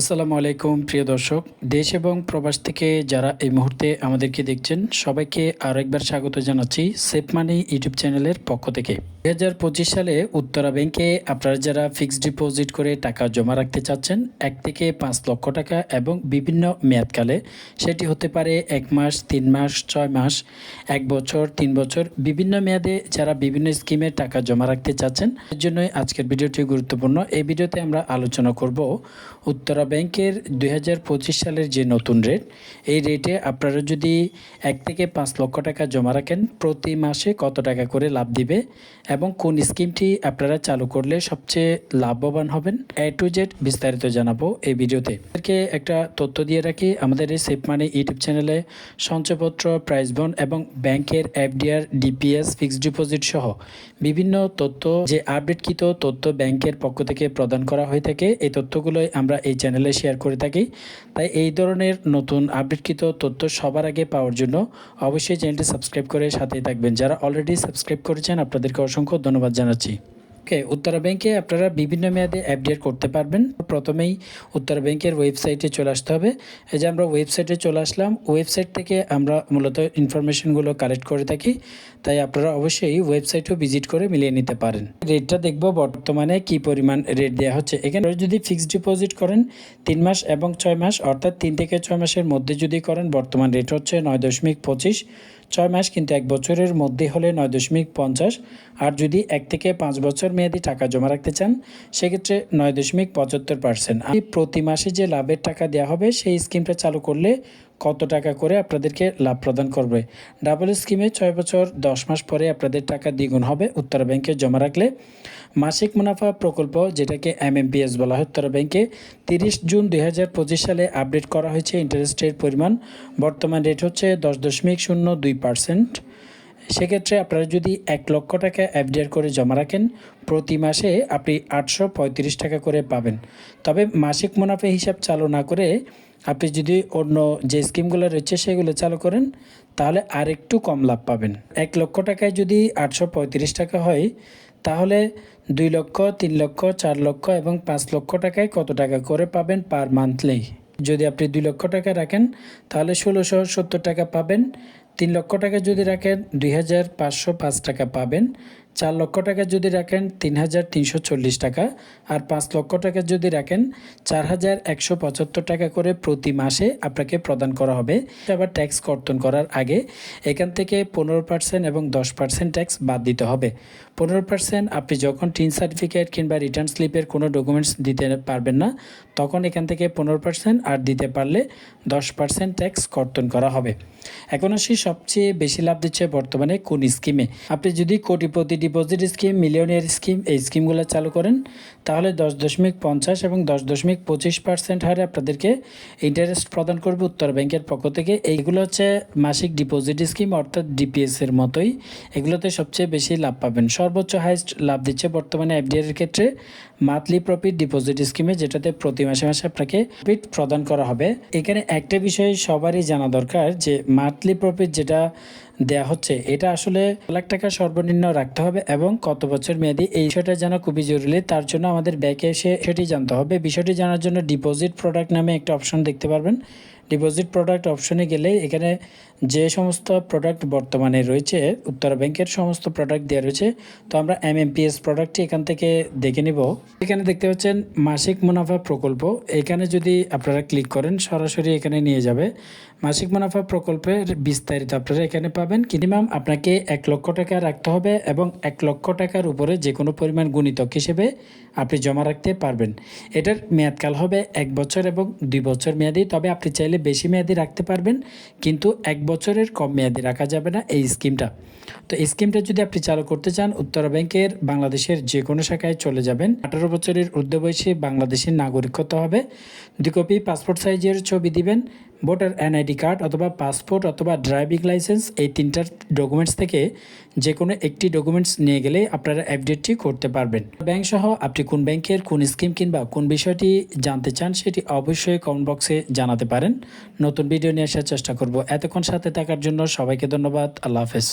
আসসালামু আলাইকুম, প্রিয় দর্শক। দেশ এবং প্রবাস থেকে যারা এই মুহূর্তে আমাদেরকে দেখছেন, সবাইকে আরেকবার স্বাগত জানাচ্ছি সেফ মানি ইউটিউব চ্যানেলের পক্ষ থেকে। দু হাজার পঁচিশ সালে উত্তরা ব্যাংকে আপনারা যারা ফিক্সড ডিপোজিট করে টাকা জমা রাখতে চাচ্ছেন, এক থেকে পাঁচ লক্ষ টাকা এবং বিভিন্ন মেয়াদকালে, সেটি হতে পারে এক মাস, তিন মাস, ছয় মাস, এক বছর, তিন বছর, বিভিন্ন মেয়াদে যারা বিভিন্ন স্কিমে টাকা জমা রাখতে চাচ্ছেন, এর জন্যই আজকের ভিডিওটি গুরুত্বপূর্ণ। এই ভিডিওতে আমরা আলোচনা করব উত্তরা ব্যাংকের দুই হাজার পঁচিশ সালের যে নতুন রেট এই রেটে আপনারা যদি এক থেকে পাঁচ লক্ষ টাকা জমা রাখেন, প্রতি মাসে কত টাকা করে লাভ দিবে এবং কোন স্কিমটি আপনারা চালু করলে সবচেয়ে লাভবান হবেন, এ টু জেড বিস্তারিত জানাব এই ভিডিওতে। আপনাদেরকে একটা তথ্য দিয়ে রাখি, আমাদের এই সেফ মানি ইউটিউব চ্যানেলে সঞ্চয়পত্র প্রাইস বন এবং ব্যাংকের এফডিআর ডিপিএস ফিক্সড ডিপোজিট সহ বিভিন্ন তথ্য, যে আপডেটকৃত তথ্য ব্যাংকের পক্ষ থেকে প্রদান করা হয়ে থাকে, এই তথ্যগুলোই আমরা এই চ্যানেলে শেয়ার করে থাকি। তাই এই ধরনের নতুন আপডেটকৃত তথ্য সবার আগে পাওয়ার জন্য অবশ্যই চ্যানেলটি সাবস্ক্রাইব করে সাথেই থাকবেন। যারা অলরেডি সাবস্ক্রাইব করেছেন, আপনাদেরকে অসংখ্য ধন্যবাদ জানাচ্ছি। ওকে, উত্তরা ব্যাংকে আপনারা বিভিন্ন মেয়াদে অ্যাপডেট করতে পারবেন। প্রথমেই উত্তরা ব্যাংকের ওয়েবসাইটে চলে আসতে হবে। এই যে আমরা ওয়েবসাইটে চলে আসলাম ওয়েবসাইট থেকে আমরা মূলত ইনফরমেশনগুলো কালেক্ট করে থাকি। তাই আপনারা অবশ্যই ওয়েবসাইটও ভিজিট করে মিলিয়ে নিতে পারেন। রেটটা দেখব বর্তমানে কি পরিমাণ রেট দেওয়া হচ্ছে। এখানে যদি ফিক্সড ডিপোজিট করেন, তিন মাস এবং ছয় মাস, অর্থাৎ তিন থেকে ছয় মাসের মধ্যে যদি করেন, বর্তমান রেট হচ্ছে নয় দশমিক পঁচিশ। ছয় মাস কিন্তু এক বছরের মধ্যে হলে নয় দশমিক পঞ্চাশ। আর যদি এক থেকে পাঁচ বছর মেয়াদি টাকা জমা রাখতে চান, সেক্ষেত্রে নয় দশমিক পঁচাত্তর পার্সেন্ট। প্রতি মাসে যে লাভের টাকা দেওয়া হবে, সেই স্কিমটা চালু করলে কত টাকা করে আপনাদেরকে লাভ প্রদান করবে? ডাবল স্কিমে ছয় বছর, দশ মাস পরে আপনাদের টাকা দ্বিগুণ হবে উত্তরা ব্যাংকে জমা রাখলে। মাসিক মুনাফা প্রকল্প, যেটাকে এমএমপিএস বলা হয় উত্তরা ব্যাংকে, তিরিশ জুন দুই হাজার পঁচিশ সালে আপডেট করা হয়েছে ইন্টারেস্টের পরিমাণ। বর্তমান রেট হচ্ছে দশ দশমিক শূন্য দুই পার্সেন্ট। সেক্ষেত্রে আপনারা যদি এক লক্ষ টাকা এফডিআর করে জমা রাখেন, প্রতি মাসে আপনি আটশো পঁয়ত্রিশ টাকা করে পাবেন। তবে মাসিক মুনাফা হিসাব চালু না করে আপনি যদি অন্য যে স্কিমগুলো রয়েছে সেগুলো চালু করেন, তাহলে আর একটু কম লাভ পাবেন। এক লক্ষ টাকায় যদি আটশো পঁয়ত্রিশ টাকা হয়, তাহলে দুই লক্ষ, তিন লক্ষ, চার লক্ষ এবং পাঁচ লক্ষ টাকায় কত টাকা করে পাবেন পার মান্থলি? যদি আপনি দুই লক্ষ টাকা রাখেন, তাহলে ষোলোশো সত্তর টাকা পাবেন। তিন লক্ষ টাকা যদি রাখেন দুই হাজার পাঁচশো পাঁচ টাকা পাবেন। চার লক্ষ টাকা যদি রাখেন তিন হাজার তিনশো চল্লিশ টাকা আর পাঁচ লক্ষ টাকা যদি রাখেন চার হাজার একশো পঁচাত্তর টাকা করে প্রতি মাসে আপনাকে প্রদান করা হবে। আবার ট্যাক্স কর্তন করার আগে এখান থেকে পনেরো পার্সেন্ট এবং দশ পার্সেন্ট ট্যাক্স বাদ দিতে হবে। পনেরো পার্সেন্ট আপনি যখন টিন সার্টিফিকেট কিংবা রিটার্ন স্লিপের কোনো ডকুমেন্টস দিতে পারবেন না, তখন এখান থেকে পনেরো পার্সেন্ট আর দিতে পারলে দশ পার্সেন্ট ট্যাক্স কর্তন করা হবে। এখন আসি সবচেয়ে বেশি লাভ দিচ্ছে বর্তমানে কোন স্কিমে আপনি যদি কোটিপতি ডিপোজিট স্কিম মিলিয়নের স্কিম এই স্কিমগুলো চালু করেন, তাহলে দশ দশমিক পঞ্চাশ এবং দশ দশমিক পঁচিশ পার্সেন্ট হারে আপনাদেরকে ইন্টারেস্ট প্রদান করবে উত্তর ব্যাংকের পক্ষ থেকে। এইগুলো হচ্ছে মাসিক ডিপোজিট স্কিম অর্থাৎ ডিপিএস এর মতোই। এগুলোতে সবচেয়ে বেশি লাভ পাবেন। সর্বোচ্চ হাইস্ট লাভ দিচ্ছে বর্তমানে এফডিআর এর ক্ষেত্রে মান্থলি প্রফিট ডিপোজিট স্কিমে যেটাতে প্রতি মাসে মাসে আপনাকে প্রফিট প্রদান করা হবে। এখানে একটা বিষয় সবারই জানা দরকার যে মান্থলি প্রফিট যেটা দেয়া হচ্ছে। এটা আসলে লাখ টাকা সর্বনিম্ন রাখতে হবে এবং কত বছর মেয়াদি, এই বিষয়টা জানা খুবই জরুরি। তার জন্য আমাদের ব্যাংকে এসে সেটি জানতে হবে। বিষয়টি জানার জন্য ডিপোজিট প্রোডাক্ট নামে একটা অপশন দেখতে পারবেন। ডিপোজিট প্রোডাক্ট অপশনে গেলে এখানে যে সমস্ত প্রোডাক্ট বর্তমানে রয়েছে, উত্তরা ব্যাংকের সমস্ত প্রোডাক্ট দেওয়া রয়েছে। তো আমরা এমএমপিএস প্রোডাক্টটি এখান থেকে দেখে নিব। এখানে দেখতে পাচ্ছেন মাসিক মুনাফা প্রকল্প। এখানে যদি আপনারা ক্লিক করেন, সরাসরি এখানে নিয়ে যাবে। মাসিক মুনাফা প্রকল্পের বিস্তারিত আপনারা এখানে পাবেন। মিনিমাম আপনাকে এক লক্ষ টাকা রাখতে হবে এবং এক লক্ষ টাকার উপরে যে কোনো পরিমাণ গুণিতক হিসেবে আপনি জমা রাখতে পারবেন। এটার মেয়াদকাল হবে এক বছর এবং দুই বছর মেয়াদি। তবে আপনি চাইলে বেশি মেয়াদি রাখতে পারবেন, কিন্তু এক বছরের কম মেয়াদি রাখা যাবে না এই স্কিমটা। তো এই স্কিমটা যদি আপনি চালু করতে চান, উত্তরা ব্যাংকের বাংলাদেশের যে কোনো শাখায় চলে যাবেন। আঠারো বছরের ঊর্ধ্ব বয়সী বাংলাদেশের নাগরিকত্ব হবে। দুই কপি পাসপোর্ট সাইজের ছবি দিবেন। ভোটার এনআইডি কার্ড অথবা পাসপোর্ট অথবা ড্রাইভিং লাইসেন্স এই তিনটার ডকুমেন্টস থেকে যে কোনো একটি ডকুমেন্টস নিয়ে গেলে আপনারা আপডেটটি করতে পারবেন। ব্যাংক সহ আপনি কোন ব্যাংকের কোন স্কিম কিংবা কোন বিষয়টি জানতে চান সেটি অবশ্যই কমেন্ট বক্সে জানাতে পারেন। নতুন ভিডিও নিয়ে আসার চেষ্টা করব। এতক্ষণ সাথে থাকার জন্য সবাইকে ধন্যবাদ। আল্লাহ হাফেজ।